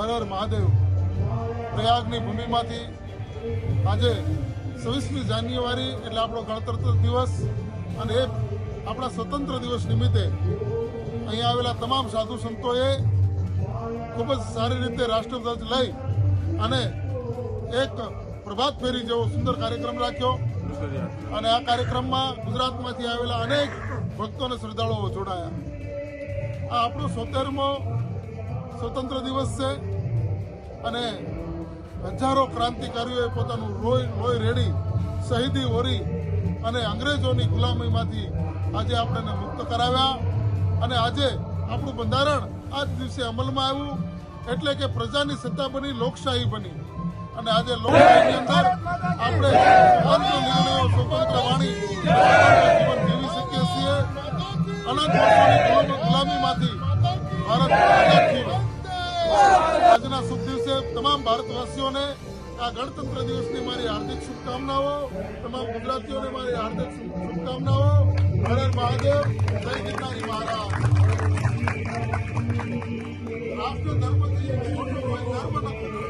હર મહાદેવ પ્રયાગની ભૂમિમાંથી આજે છવ્વીસમી જાન્યુઆરી એટલે આપણો ગણતંત્ર દિવસ અને એ આપણા સ્વતંત્ર દિવસ નિમિત્તે અહીંયા આવેલા તમામ સાધુ સંતોએ ખૂબ જ સારી રીતે રાષ્ટ્રધ્વજ લઈ અને એક પ્રભાત ફેરી જેવો સુંદર કાર્યક્રમ રાખ્યો. અને આ કાર્યક્રમમાં ગુજરાતમાંથી આવેલા અનેક ભક્તો અને શ્રદ્ધાળુઓ જોડાયા. આ આપણો સોતેરમો સ્વતંત્ર દિવસ છે. અને હજારો ક્રાંતિકારીઓએ પોતાનું રોય લોહી રેડી, શહીદી ઓરી અને અંગ્રેજોની ગુલામીમાંથી આજે આપણને મુક્ત કરાવ્યા. અને આજે આપણું બંધારણ આ જ દિવસે અમલમાં આવ્યું. એટલે કે પ્રજાની સત્તા બની, લોકશાહી બની. અને આજે લોકશાહીની અંદર આપણે નિર્ણયો સ્વતંત્ર વાણી જીવી શકીએ છીએ. અનંત ગુલામીમાંથી આજના શુભ દિવસે તમામ ભારતવાસીઓને આ ગણતંત્ર દિવસની મારી હાર્દિક શુભકામનાઓ, તમામ ગુજરાતીઓને મારી હાર્દિક શુભકામનાઓ. હર મહાદેવ, જય ગીતાજી મહારાજ. રાષ્ટ્ર ધર્મથી મોટો ધર્મ નથી